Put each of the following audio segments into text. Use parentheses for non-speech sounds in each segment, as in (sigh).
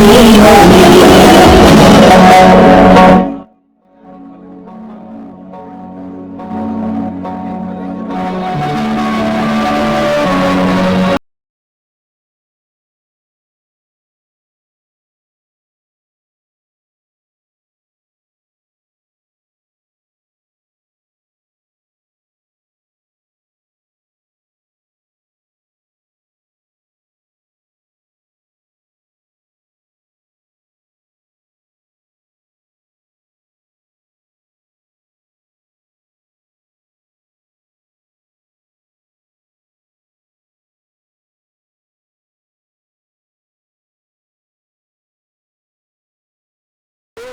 me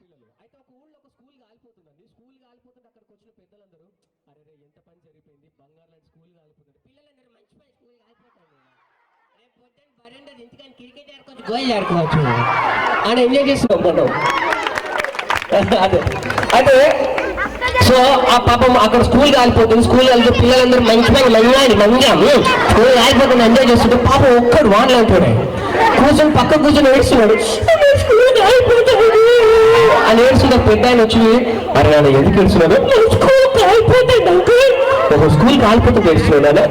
పిల్లలు అయితే ఒక ఊళ్ళో ఒక స్కూల్ కాలిపోతుందండి. స్కూల్ కాలిపోతుంటే అక్కడికి వచ్చిన పెద్దలందరూ అరే రే ఎంత పని జరిగిపోయింది? బంగారు లాంటి స్కూల్ కాలిపోతుంది పిల్లలందరూ మంచి పని స్కూల్ కాలిపోతాడు రేపు పొద్దున్న బరెండది ఇంటికాని క్రికెట్ ఆడుకోవచ్చు గోల్ ఆడుకోవచ్చు అని ఎంజాయ్ చేస్తున్నాం మనం (laughs) అదే. అయితే సో ఆ పాపం అక్కడ స్కూల్ కాలిపోతుంది. స్కూల్ కాలిపోతే పిల్లలందరూ మంచి మంచి మంగాడి మంగాము స్కూల్ కాలిపోతుంది ఎంజాయ్ చేస్తుంటే పాపం ఒక్కడు వాన్లు అంటున్నాడు కూర్చొని పక్క కూర్చొని ఏడుస్తున్నాడు. అని ఏడుస్తుంటే పెద్ద ఆయన వచ్చి అరే నాన్న ఎందుకు ఏడుస్తున్నాడు? స్కూల్ కాలిపోతుంది ఒక స్కూల్ కాలిపోతుంది ఏడుస్తున్నాడు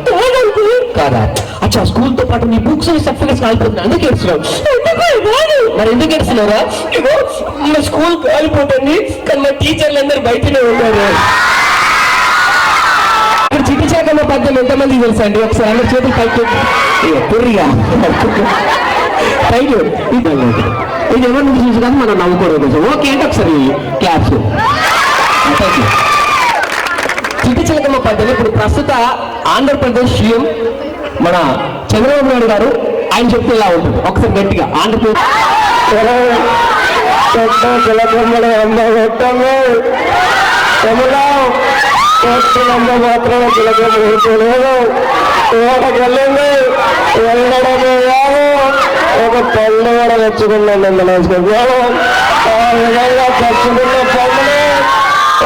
కాదా అచ్చా స్కూల్తో పాటు నీ బుక్స్ సర్టిఫికెట్స్ కాలిపోతుంది అందుకే ఏడుస్తున్నావు. మరి ఎందుకు ఏడుస్తున్నారా మా స్కూల్ కాలిపోతుంది కానీ మా టీచర్లు అందరూ బయటనే ఉన్నారు. ఇక్కడ చిట్టి చేకమ్మ పద్యం ఎంతమంది తెలుసా అండి? ఒకసారి అందరి చేతులు పైకి పుర్రిగా. పైకి ఇది ఎవరి నుంచి చూసి మనం నవ్వుకోవడం కోసం. ఓకే అంటే ఒకసారి క్లాప్స్ చిట్టి చిలకమ్మ పద్యం ఇప్పుడు ప్రస్తుత ఆంధ్రప్రదేశ్ సీఎం మన చంద్రబాబు నాయుడు గారు ఆయన చెప్తే ఇలా ఉంటుంది. ఒకసారి గట్టిగా ఆంధ్రప్రదేశ్ చిలకమ్మలు అమ్మ ఓటకెళ్ళింది వెళ్ళడమే కాదు ఒక పళ్ళు కూడా తెచ్చుకున్నాను నమస్కారం. ఆ విధంగా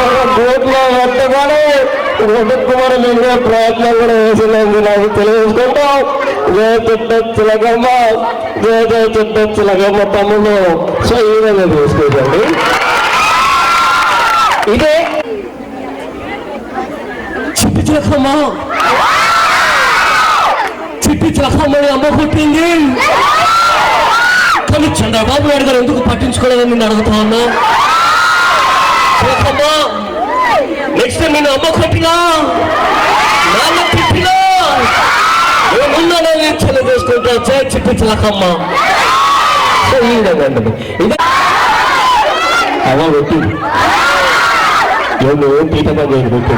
ఒక గూట్లో పెట్టుకొని ఒడుక్కుమని ప్రయత్నం కూడా వేసినందు నాకు తెలియజేసుకుంటాం. జయ చిట్ట చిలకమ్మ జయ జయ చిట్ట చిలకమ్మ తమ్ముడు సో ఈ విధంగా తీసుకోండి ఇదే చిట్టి చిలకమ్మ చిట్టి చిలకమ్మని అమ్మ పుట్టింది. కానీ చంద్రబాబు నాయుడు గారు ఎందుకు పట్టించుకోలేదని నేను అడుగుతా ఉన్నా? చిలకమ్మ నెక్స్ట్ టైం నేను అమ్మ కొట్టినా నాన్న తిట్టినా ఏమున్నా నేను చెల్లి చేసుకుంటా చేయి చిట్టి చిలకమ్మ సో ఈ విధంగా ఉంటుంది ఇదే అమ్మ కొట్టి ఏమో పీఠంగా చేయదు కొట్టి.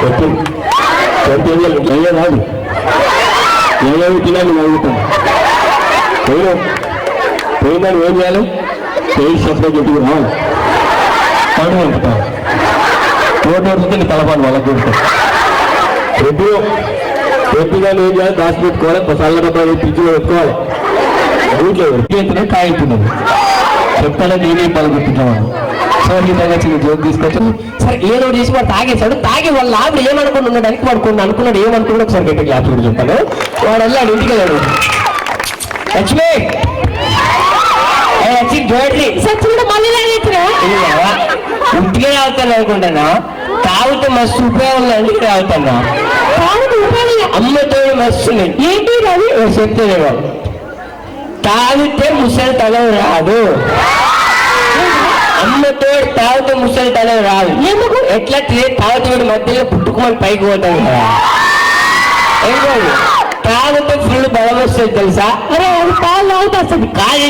కొట్టి కొట్టి రాదు ఏమేమి తినాలి అడుగుతాను పోయినా. పోయినా ఏం చేయాలి? పేరు శబ్దం చెట్టుకు పాడు పంపుతాం నోటి వస్తుంది తలపాను వాళ్ళకి కొడుతాం ఎప్పుడు ఎప్పుడుగా ఏం చేయాలి? దాచి పెట్టుకోవాలి చల్ల డబ్బాలు ఫ్రిడ్జ్లో పెట్టుకోవాలి. ఊట్లో ఎంతనే కాయతున్నాను చెప్తానే నేనే పలుకుతున్నాను సో ఈ విధంగా చిన్న జోక్ తీసుకొచ్చి సరే ఏదో చేసి వాడు తాగేశాడు? తాగి వాళ్ళ ఆవిడ ఏమనుకుని ఉండడానికి వాడు కొన్ని అనుకున్నాడు ఏమనుకున్నాడు? ఒకసారి గట్టి క్లాస్ కూడా చెప్పాను వాడు వెళ్ళాడు ఇంటికి వెళ్ళాడు. లక్ష్మి! లక్ష్మి జోడ్రి సచ్చినప్పుడు మళ్ళీ ఇంటికే తాగుతాను అనుకుంటానా తాగితే మస్తు ఉపయోగం అందుకే తాగుతానా అమ్మతో మస్తు ఏంటి రవి చెప్తేనేమో. తాగితే ముసలి తల రాదు. అమ్మతో తాగితే ముసలి తల రాదు. ఎందుకు? ఎట్లా తాగుతూ మధ్యలో పుట్టుకోమని పైకి పోతాం కదా. తాగితే ఫుల్ బలం వస్తుంది తెలుసా? అది పాలు తాగుతా వస్తుంది కాదు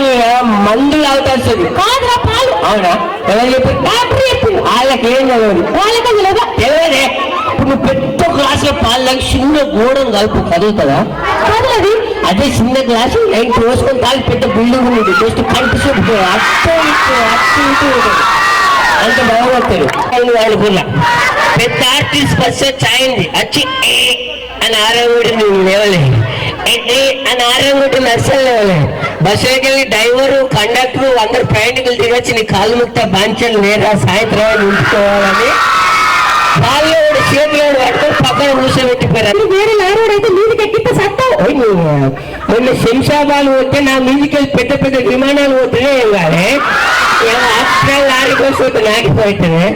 మందులు అవుతాస్తుంది. కాదురా పాలు. అవునా? ఎవరు చెప్పి డాక్టర్ చెప్పిండు వాళ్ళకి ఏం చదవదు వాళ్ళకి తెలియదా? తెలియదే. ఇప్పుడు నువ్వు పెద్ద గ్లాసులో పాలు తాగి చిన్న గోడం కలుపు కదులుతుందా కాదులది అదే చిన్న గ్లాసు లైన్ పోసుకొని తాగి పెద్ద బిల్డింగ్ ఉంది జస్ట్ కనిపిస్తుంది అట్టు ఇటు అట్టు ఉంటుంది. అంత బాగుపడతారు. వాళ్ళు వాళ్ళ పిల్ల పెద్ద ఆర్టిస్ట్ వస్తే చాయింది వచ్చి ఏ అని ఆరంగుడి నువ్వు లేవలే ఏ ఏ అని ఆరంగుడి అస్సలు లేవలే బస్సులోకి వెళ్ళి డ్రైవరు కండక్టర్ అందరు ప్రయాణికులు దిగొచ్చి నీ కాలు ముక్త బాంచలు నేరా సాయంత్రం ఉంచుకోవాలని వాళ్ళు చేతిలో పట్టుకొని పక్కన కూర్చోబెట్టిపోయారు. వేరే లారోడ్ అయితే మీదికి ఎక్కితే నువ్వు మొన్న శంషాబాలు పోతే నా మీదికి వెళ్ళి పెద్ద పెద్ద విమానాలు పోతేనే ఏం కాదే హాస్పిటల్ ఆడిపోతే నాకిపోతుంది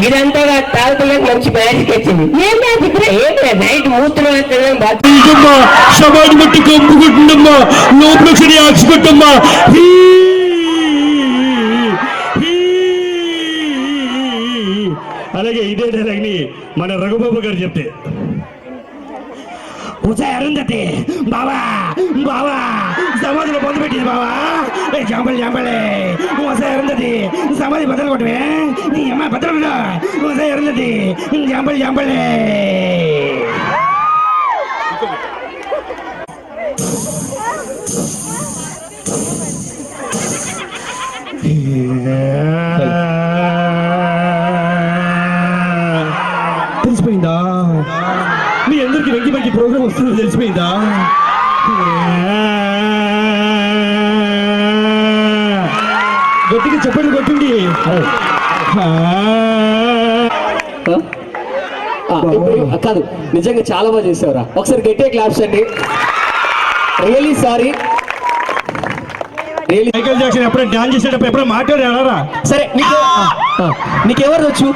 ఇదంతా తాగుతులకు మంచి మ్యాజిక్ వచ్చింది ఏం మ్యాజిక్? ఏం నైట్ మూత్రం సమాధి లోపల సరి ఆచిపెట్టమ్మా హీ! హీ! అలాగే ఇదే డైలాగ్ని మన రఘుబాబు గారు చెప్తే ఉసా అరుంధతి బావా బావా సమాధిలో పొందు పెట్టింది బావా ఏ జాంబలి జాంబలే ఉసా అరుంధతి సమాధి బద్దలు కొట్టవే నీ అమ్మ బద్దలు ఉసా అరుంధతి జాంబలి జాంబలే అందరికి వెంకి వెంకి ప్రోగ్రామ్ వస్తుందో తెలిసిపోయిందా? గట్టిగా చెప్పండి కొట్టింది కాదు నిజంగా చాలా బాగా చేసేవరా? ఒకసారి గట్టిగా క్లాప్స్ అండి. Really sorry. మైకేల్ జాక్సన్ ఎప్పుడైనా డాన్స్ చేసేటప్పుడు ఎప్పుడైనా మాట్లాడారా? సరే నీకు నీకు ఎవరు వచ్చు?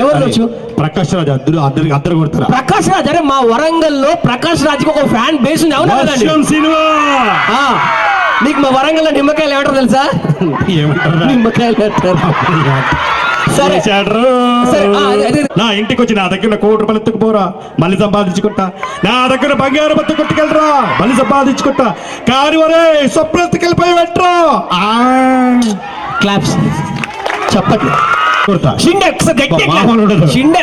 ఎవరు వచ్చు? ప్రకాష్ రాజ్ అద్దరు అద్దరు అద్దరు కొడతారా? ప్రకాష్ రాజ్ అరే మా వరంగల్లో ప్రకాష్ రాజ్కి ఒక ఫ్యాన్ బేస్ ఉంది. అవునా కదండి? సినిమా! మీకు మా వరంగల్లో నిమ్మకాయలు ఏమంటారు తెలుసా? ఏమంటారా? నిమ్మకాయలు అంటారు. నా ఇంటికి వచ్చి నా దగ్గర కోటి రూపాయలు ఎత్తుకుపోరా. మళ్ళీ సంపాదించుకుంటా. నా దగ్గర బంగారు బత్త కొట్టుకెళ్ళరా. మళ్ళీ సంపాదించుకుంటా. కాని వరే స్వప్న ఎత్తుకెళ్ళిపోయి పెట్టరా క్లాప్స్ చెప్పట్లు. షిండే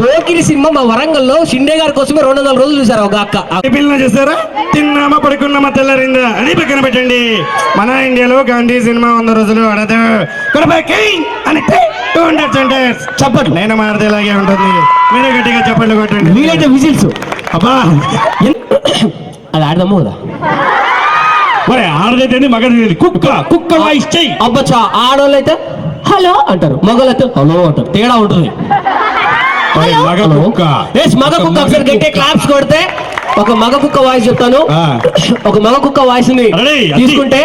పోకిరి సినిమా మా వరంగల్లో షిండే గారి కోసమే రెండు వందల రోజులు చూసారు ఒక అక్క. పిల్లలు చేస్తారా తిన్నామా పడుకున్నామా తెల్లరిందా? అని పక్కన పెట్టండి. మన ఇండియాలో గాంధీ సినిమా వంద రోజులు ఆడదు. అని టూ హండ్రెడ్ సెంటర్స్. చెప్పట్లు. నేను మాడితే ఇలాగే ఉంటుంది. మీరు గట్టిగా చెప్పండి కొట్టండి. వీలైతే విజిల్స్. అబ్బా. అది ఆడదాము కదా? మరి ఆడదైతే మగది కుక్క కుక్క వాయిస్ చెయ్యి. అబ్బచ్చా ఆడవాళ్ళు అయితే హలో అంటారు. అయితే హలో అంటారు. తేడా ఉంటుంది. మగ కుక్క. ఎస్ మగ కుక్క ఒకసారి గట్టిగా క్లాప్స్ కొడితే ఒక మగ కుక్క వాయిస్ చెప్తాను. ఒక మగ కుక్క వాయిస్ని. తీసుకుంటే.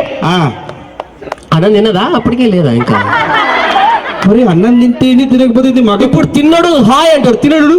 అన్నం తిన్నదా? అప్పటికే లేదా ఇంకా? మరి అన్నం తింటే తినకపోతే మగ ఇప్పుడు తిన్నడు హాయ్ అంటాడు తినడు.